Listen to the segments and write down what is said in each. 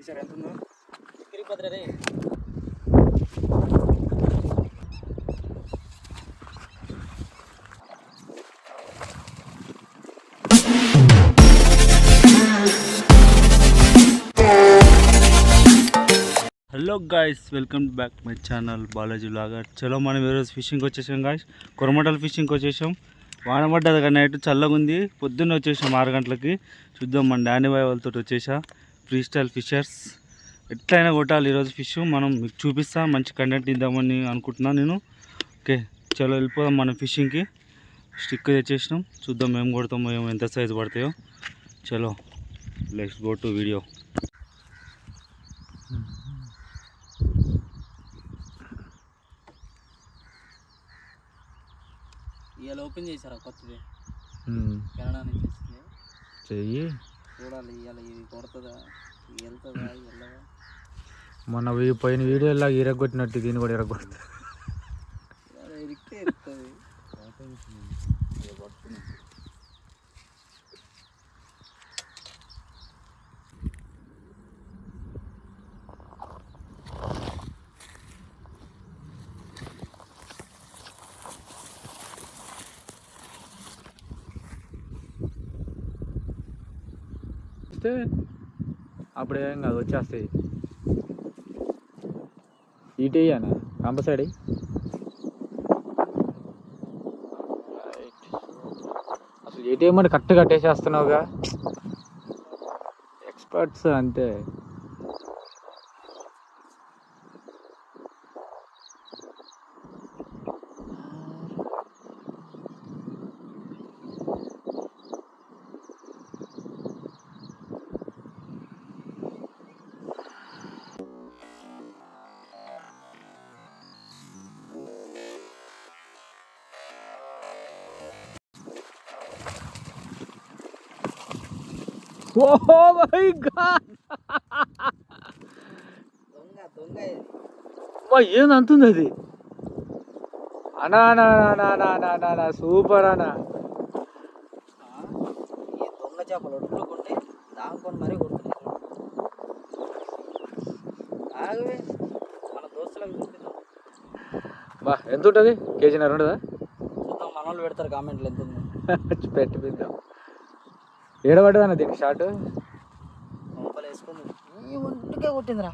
చూసారు ఎంత ఉందో hello guys welcome back my channel Balaji vlogger చలో మనం ఈరోజు ఫిషింగ్ వచ్చేసాం గాయస్ కొరమటల్ ఫిషింగ్కి వచ్చేసాం వాన పడ్డది కానీ నైట్ చల్లగా ఉంది పొద్దున్న వచ్చేసాం ఆరు గంటలకి. చూద్దాం మన డానీ బాయ్ వాళ్ళతో వచ్చేసా. ఫ్రీ స్టైల్ ఫిషర్స్ ఎట్లయినా కొట్టాలి ఈరోజు ఫిష్ మనం మీకు చూపిస్తా మంచి కంటెంట్ ఇద్దామని అనుకుంటున్నాను నేను. ఓకే చలో వెళ్ళిపోదాం మనం ఫిషింగ్కి స్టిక్ తెచ్చేసినాం. చూద్దాం మేము కొడతామో ఏమో ఎంత సైజు పడతాయో. చలో లెట్స్ గో టు వీడియో ఇవాళ ఓపెన్ చేశారా కొత్తది? కెనడా నుంచి వచ్చింది. చెయ్యి. చూడాలి ఇవాళ ఇది కొడుతుందా వెళ్తుందా వెళ్ళదా? మొన్న వీ- పోయిన వీడియోలో ఇరగొట్టినట్టు దీన్ని కూడా ఇరగొడుతుంది వస్తే అప్పుడు ఏం కాదు వచ్చేస్తాయి. ఇటు అన్న కంపల్సరీ అసలు ఏటీఎం అని కరెక్ట్ కట్టేసేస్తున్నావుగా? ఎక్స్పర్ట్స్ అంతే. ఓ మై గాడ్ ఏంది అంతుంది అది? అనా అనా అనా అనా అనా అనా అనా సూపర్ అనా. దొంగ చేపలు దాంకొని మరీ ఆగవే మన దోస్తులకు చూపిద్దాం. బా ఎంత ఉంటుంది? కేజీన్నర ఉండదా? చూద్దాం మన వాళ్ళు పెడతారు కామెంట్లు ఎంత ఉంది? పెట్టి పిద్దాం ఏడబడ్డదన్న దీనికి షార్ట్ ఒంటికే కొట్టిందిరా.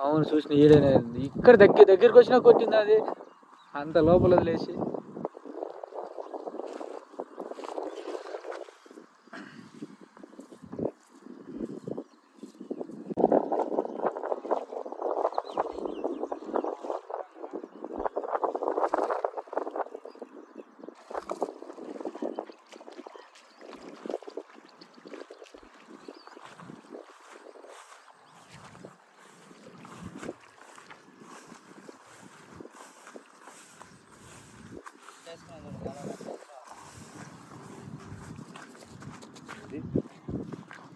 అవును చూసిన ఈడనే ఇక్కడ దగ్గర దగ్గరికి వచ్చినా కొట్టింది అది. అంత లోపల వదిలేసి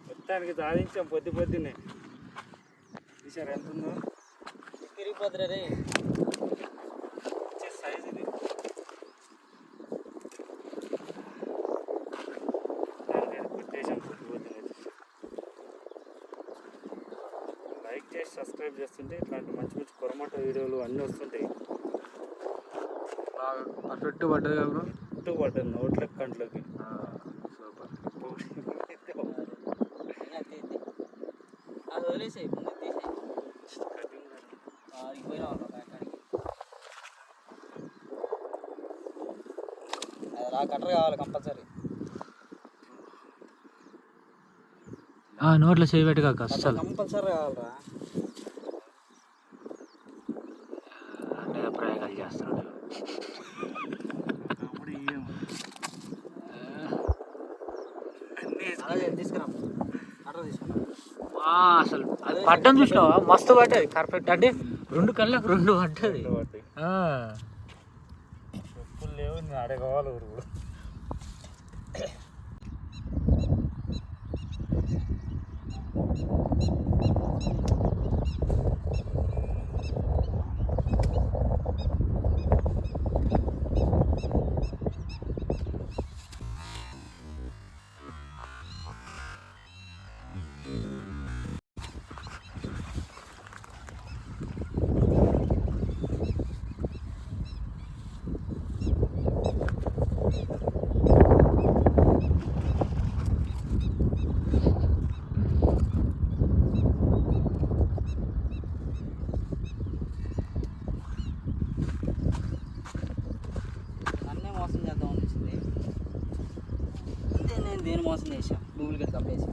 మొత్తానికి సాధించాం పొద్దు పొద్దున్నే. చూసారు ఎంత ఉందో? తిరిగిపోతురా రే వచ్చే సైజ్ ఇది. దానికైతే కొట్టేసాం పొద్దు పొద్దున్నే. లైక్ చేసి సబ్స్క్రైబ్ చేస్తుంటే ఇట్లాంటి మంచి మంచి కొరమాట వీడియోలు అన్నీ వస్తుంటాయి. పర్ఫెక్ట్ పడ్డది కదా బ్రో? చుట్టూ పడ్డాను నోట్లకి కంట్లోకి. అది వదిలేసాయి ముందు తీసేయి ఆడికి పోయినా అక్కడికి అది రా కట్టర్ కావాలి కంపల్సరీ నోట్లో చేయి కాక అస్సలు. కంపల్సరీ కావాలరా. అసలు అది పడ్డం చూసినావా? మస్తు పడ్డది పర్ఫెక్ట్ అంటే రెండు కళ్ళకు రెండు పడ్డది. నేను అడగవాలి ఊరు కూడా కప్పేసి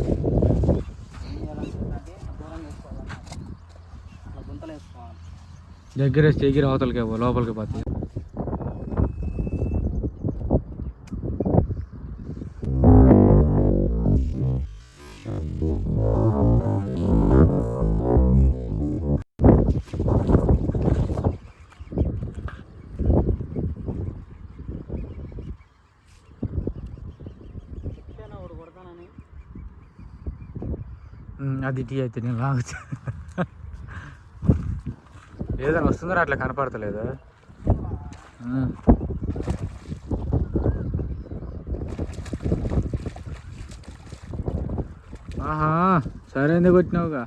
ఏం చేయాలనుకుంటే దూరం వేసుకోవాలన్నమాట అట్లా గుంతలు వేసుకోవాలి దగ్గర వేస్తే ఎగిరి అవతలకి పో, లోపలికి పోతే అది టీ అయితే నేను లాగుతా. ఏదైనా వస్తుందో అట్లా కనపడతలేదు. ఆహా సరే ఎందుకు కొట్టినావుగా?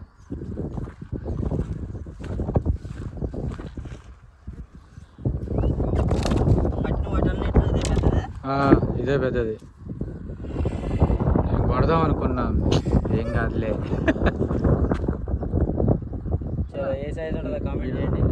ఇదే ఇదే పెద్దది. నేను కొడదాం అనుకున్నా. ఏం కాదులే. ఏ సైజ్ ఉంటుందో కామెంట్ చేయండి.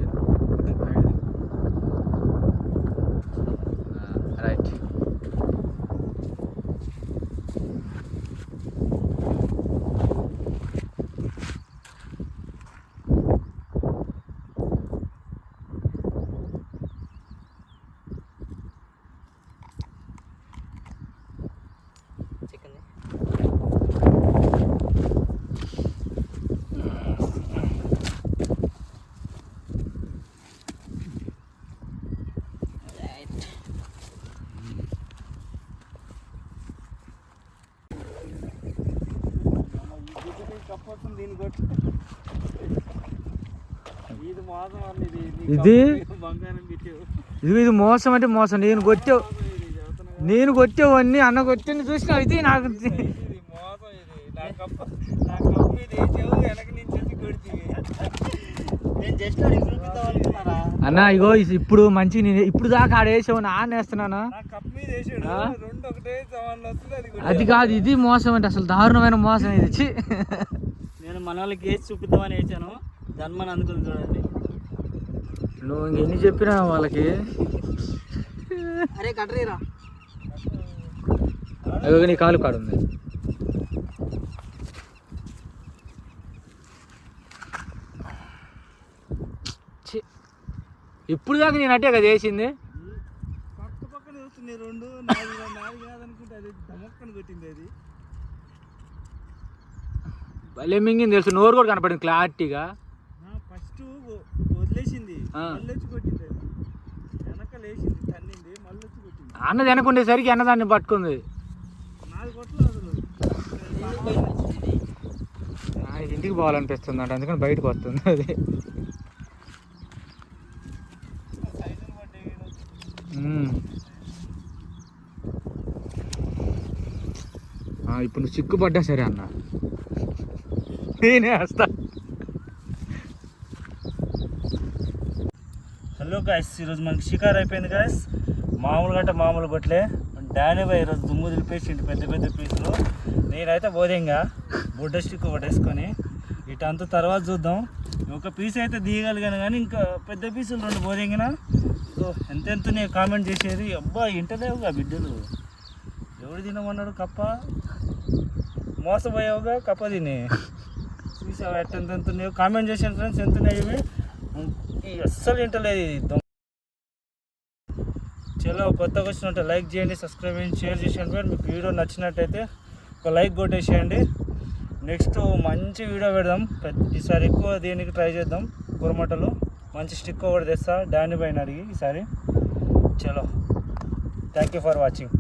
దీని కొట్టు. ఇది మోసం ఇది. బంగారం పెట్టావు. ఇది ఇది మోసం అంటే మోసం. నేను కొట్టావు. నేను కొట్టేవాడిని అన్న. కొట్టింది చూసినా ఇది నాకు. అన్న ఇగో ఇప్పుడు మంచి నేను ఇప్పుడు దాకా ఆడేసావు నాన్న వేస్తున్నాను? వస్తుంది అది కాదు ఇది మోసం అంటే అసలు దారుణమైన మోసం ఇది. నేను మన వాళ్ళకి వేసి చూపిద్దామని వేసాను. జన్మని అందుకుని చూడండి. నువ్వు ఎన్ని చెప్పినా వాళ్ళకి? అరే కట్టరీరా. నీ కాలు కాడు ఉంది ఛీ. ఇప్పుడు దాకా నేను అట్టే కదా వేసింది పక్క పక్కన వస్తుంది రెండు నాది నాది కాదనుకుంటే అది దమక్కని కొట్టింది అది. భలే మింగింది తెలుసు. నోరు కూడా కనపడింది క్లారిటీగా. ఫస్ట్ వదిలేసింది. వెనక లేచింది తన్నింది మళ్ళీ అన్న వెనకుండేసరికి అన్నదాన్ని పట్టుకుంది. ఇంటికి పోవాలనిపిస్తుంది అంట అందుకని బయటకు వస్తుంది అది. ఇప్పుడు నువ్వు సిగ్గుపడ్డా సరే అన్న. నేనే హలో గాయస్ ఈరోజు మనకి షికార్ అయిపోయింది గాయస్ మామూలుగా అంటే మామూలు కొట్లే డానీ బాయ్ ఈరోజు దుమ్ము దులిపేసిండు పెద్ద పెద్ద పీసులు. నేనైతే బోధింగా బుడ్డ స్టిక్ ఒకటి వేసుకొని ఇటంతా తర్వాత చూద్దాం. ఒక పీస్ అయితే తీయగలిగాను కానీ ఇంకా పెద్ద పీసులు రెండు బోధింగిన. ఎంత ఎంత నేను కామెంట్ చేసేది? అబ్బా ఇంటలేవుగా బిడ్డలు. ఎవడు తినమన్నాడు కప్ప? మోసపోయావుగా? కప్ప తినే. ఫ్రెండ్స్ ఎంత ఎంత ఉన్నాయో కామెంట్ చేసాను ఫ్రెండ్స్ ఎంత ఉన్నాయి ఇవి. అస్సలు వింటలేదు ఇది దొంగ. చలో కొత్తగా వచ్చినట్టు లైక్ చేయండి సబ్స్క్రైబ్ చేయండి షేర్ చేసేయండి ఫ్రెండ్ మీకు వీడియో నచ్చినట్టయితే ఒక లైక్ కొట్టేసేయండి. నెక్స్ట్ మంచి వీడియో పెడదాం. ఈసారి ఎక్కువ దీనికి ట్రై చేద్దాం? కూరమటలు మంచి స్టిక్ ఒకటి తెస్తా. డాని పైన అడిగి ఈసారి. చలో. Thank you for watching